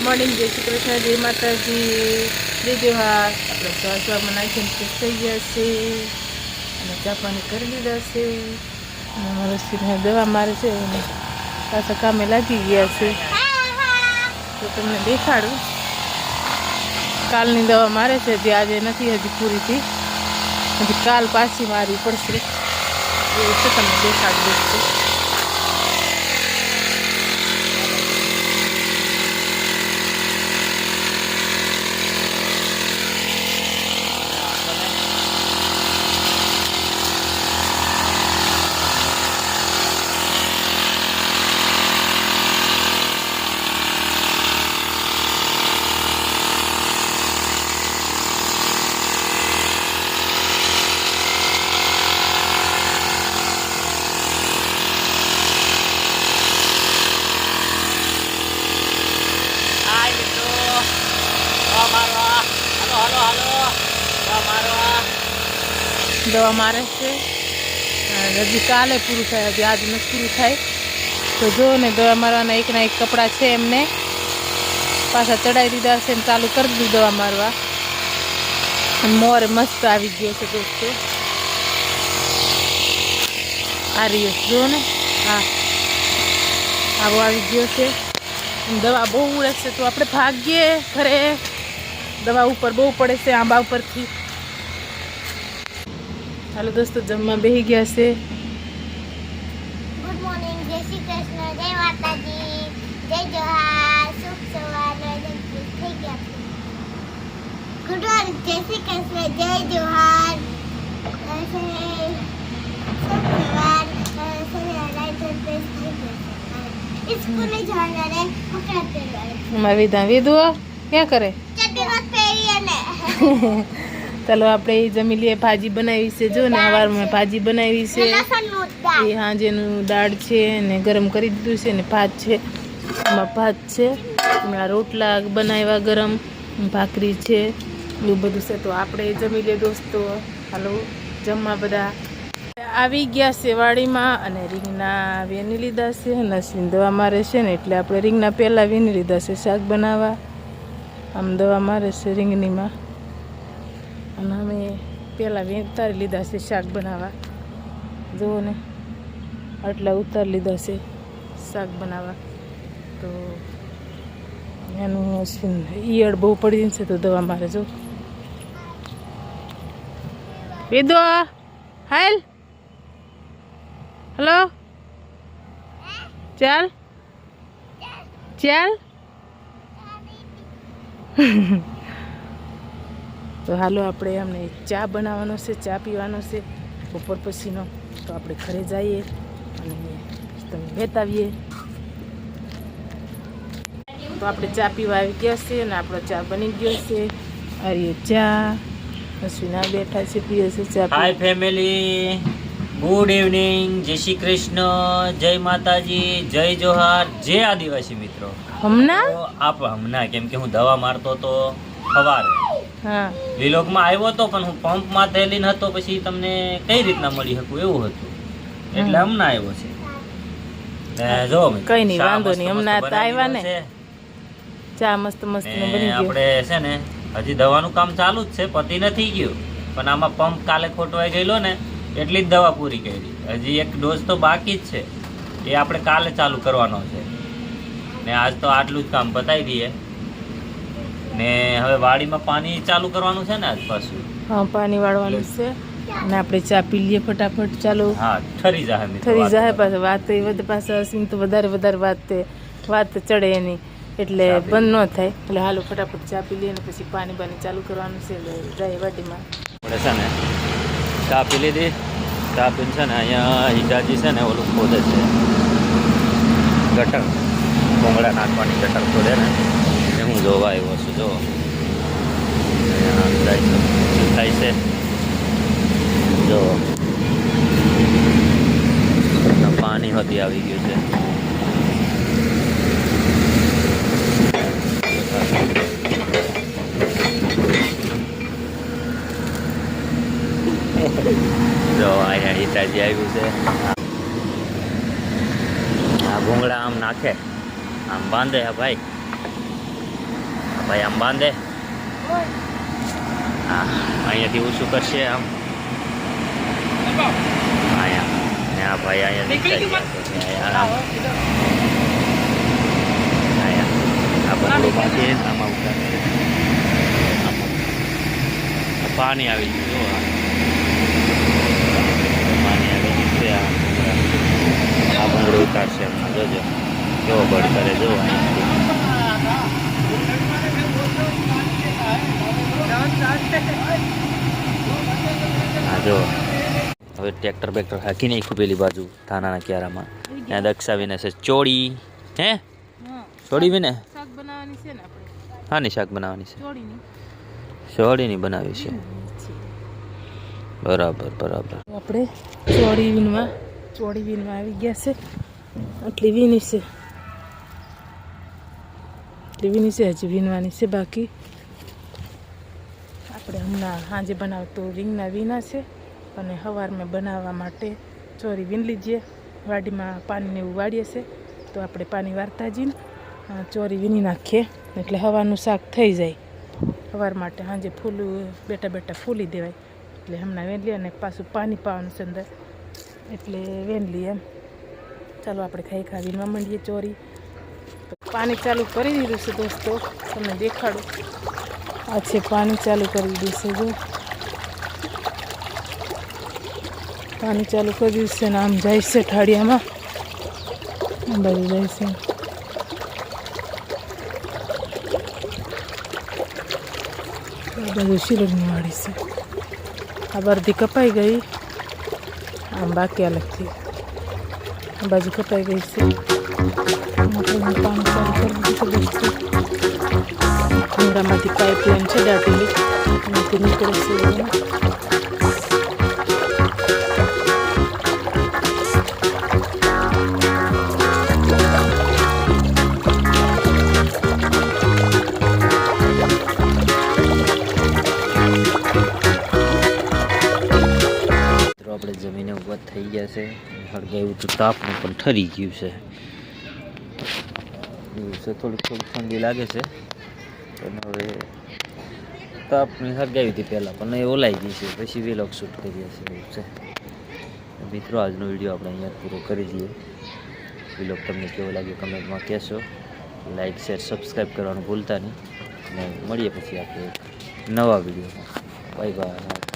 Good morning, જય શ્રી કૃષ્ણ, જય માતાજી. જય જોહાર આપણે સવા સવારમાં નાખીને ફ્રેશ થઈ ગયા છે અને ચા પાણી કરી દીધા છે. સિંહને દવા મારે છે અને પાછા કામે લાગી ગયા છે. તો તમને દેખાડું. કાલની દવા મારે છે જે આજે નથી, હજી પૂરી થઈ. હજી કાલ પાછી મારવી પડશે. છે, તમને દેખાડી. દઈશું હાય મિત્રો દવા મારવા હાલો હાલો હાલો દવા મારે છે. હજી કાલે પૂરું થાય, હજી આજ નથી પૂરું થાય. તો જો ને દવા મારવાના એકના એક કપડાં છે એમને. પાછા ચડાવી દીધા છે ને ચાલુ કરી દીધું દવા મારવા. મોર મસ્ત આવી ગયો છે દોસ્તો. આ રહ્યો જુઓ ને. હા. આવો આવી ગયો છે. દવા બહુ ઉડે છે, તો આપણે ભાગીએ ઘરે. દવા ઉપર બહુ પડે છે, આંબા ઉપરથી. હાલો દોસ્તો જમવા બેસી ગયા છે. ગુડ મોર્નિંગ જય શ્રી કૃષ્ણ જય માતાજી જય જોહાર શુભ સવાર થઈ ગયા ગુડ મોર્નિંગ જય શ્રી કૃષ્ણ જય જોહાર. મારી વિધા વિધુઓ ક્યાં કરે? ચટણી વાત પહેરી અને ચાલો આપણે જમી લઈએ ભાજી બનાવી છે. જો ને સવારમાં ભાજી બનાવી છે. એ હાંજેનું દાળ છે ને ગરમ કરી દીધું છે ને ભાત છે. એમાં ભાત છે. આ રોટલા બનાવ્યા ગરમ. ભાખરી છે. એવું બધું છે. તો આપણે જમી લઈએ દોસ્તો. હાલો, જમવા બધા. આવી ગયા છે વાડીમાં અને રીંગના વેની લીધા છે અને દવા મારે છે ને એટલે આપણે રીંગના પહેલાં વેની લીધા છે શાક બનાવવા. આમ દવા મારે છે રીંગણીમાં. અને અમે પહેલાં ઉતારી લીધા છે શાક બનાવવા. જુઓ ને, આટલા ઉતારી લીધા છે શાક બનાવવા. તો એનું ઈયળ બહુ પડી જશે તો દવા મારે જો વેદો, હાલ. હલો? ચાલ? ચાલ? તો હાલો આપણે અમને ચા બનાવવાનો છે ચા પીવાનો છે. બપોર પછીનો તો આપણે ઘરે જઈએ અને તમે બેતાવીએ. તો આપણે ચા પીવા આવી ગયા છે અને આપણો ચા બની ગયો છે. અરે ચા અશ્વિના બેઠા છે પીએ છે ચા હાય ફેમિલી ગુડ ઇવનિંગ જય શ્રી કૃષ્ણ. જય માતાજી. જય જોહાર. જય આદિવાસી મિત્રો. હમણાં? આપ હમણાં કેમ કે હું દવા મારતો તો સવારે હા. વિલોગમાં આવ્યો હતો પણ હું પંપમાં થયેલી હતો પછી તમને કઈ રીતના મળી શકું એવું હતું. એટલે હમણાં આવ્યો છે. જો કઈ નહીં, વાંધો નહીં, હમણાં તો આવ્યા ને. છે. ચા મસ્ત મસ્ત ને બની આપણે છે ને હજી દવાનું કામ ચાલુ જ છે પતિ નથી ગયું. પણ આમાં પંપ કાલે ખોટવાઈ ગયેલો ને એટલી જ દવા પૂરી કરી. હજી એક ડોઝ તો બાકી જ છે. એ આપણે કાલે ચાલુ કરવાનો છે. ને આજ તો આટલું જ કામ પતાવી દઈએ. ને હવે વાડીમાં પાણી ચાલુ કરવાનું છે ને આજ પાછું? હા પાણી વાળવાનું છે. અને આપણે ચા પી લઈએ ફટાફટ ચાલો. હા ઠરી જાય ઠરી જાય કરતા. વાત એ વધે પાછા અસીમ તો વધારે વધારે વાત વાત ચડે એની. એટલે બંધ ન થાય. એટલે હાલો ફટાફટ ચા પી લઈએ ને પછી પાણી બાણી ચાલુ કરવાનું છે. એટલે જાય વાડીમાં. પડે છે ને ચા પી લીધી. ચા પીને છે ને અહીંયા હિજાજી છે ને ઓલું ખોદે છે. ગટર. ભૂંગળા નાખવાની ગટર ખોદે ને. હું જોવા આવ્યો છું, જો. થાય છે જો. પાણી હતી આવી ગયું છે. જો, અહીંયા હિતાજી આવ્યું છે. આ ભૂંગળા આમ નાખે. આમ બાંધે, હા ભાઈ. ભાઈ આમ બાંધે હા અહીંયાથી ઊંચું કરશે આમ અહીંયા ને આ ભાઈ અહીંયા નીકળી ગયા છે ને અહીંયા આમ અહીંયા આ બધું બાંધે આમાં ઉતારશે આમાં. આ પાણી આવી ગયું જો આ. પાણી આવી ગયું છે આ ભૂંગળા. આ ભૂંગળું ઉતારશે હમણાં જોજો કેવો બળ કરે જો અહીંયાથી હા જો. હવે ટ્રેક્ટર બેક્ટર હાકી નાખ્યું પેલી બાજુ થાનાના ક્યારામાં. ત્યાં દક્ષાવીને છે ચોળી. હે? ચોળી વિને? હા ને શાક બનાવવાની છે? ચોળીની. બનાવી છે. બરાબર બરાબર. આપણે ચોળી વીણવા ચોળી વીણવા આવી ગયા છે. આટલી વીની છે. આટલી વીણી છે હજી વીણવાની છે બાકી. આપણે હમણાં સાંજે બનાવતું રીંગના વીના છે અને સવારમાં બનાવવા માટે ચોરી વીણ લીજીએ વાડીમાં પાણીને એવું વાળીએ છે. તો આપણે પાણી વારતા જઈને ચોરી વીણી નાખીએ. એટલે હવાનું શાક થઈ જાય. સવાર માટે સાંજે ફૂલું બેટા બેટા ફૂલી દેવાય. એટલે હમણાં વેંદલી અને પાછું પાણી પાવાનું છે અંદર. એટલે વેંદલી એમ. ચાલો આપણે ખાઈ ખાવીને માંડીએ ચોરી. પાણી ચાલુ કરી દીધું છે દોસ્તો. તમને દેખાડું. આ છે પાણી ચાલુ કરી દેશે જો પાણી ચાલુ કરી દેશે ને આમ જાય છે ઠાડિયામાં. બધું જાય છે. બધું બાજુ વાળી છે. આ બરધી કપાઈ ગઈ. આમ બાકી અલગથી આ બાજુ કપાઈ ગઈ છે. પાણી ચાલુ કરી દીધું છે. ભૂંગળામાંથી પાઇપલાઇન છે દાટેલી એમાંથી નીકળે છે આપણે જમીને ઊભા થઈ ગયા છે. હળગાવ્યું તો તાપનું પણ ઠરી ગયું છે. એવું છે, થોડીક થોડીક ઠંડી લાગે છે. પણ હવે તાપની સળગાવી હતી પહેલાં, પણ એ ઓલાઈ ગઈ છે. પછી વેલોક શૂટ કરીએ છીએ મિત્રો, આજનો વીડિયો આપણે અહીંયા પૂરો કરી દઈએ. વિલોગ તમને કેવો લાગ્યો કમેન્ટમાં કહેશો. લાઈક શેર સબસ્ક્રાઈબ કરવાનું ભૂલતા નહીં. અને મળીએ પછી આપણે નવા વિડીયોમાં બાય બાય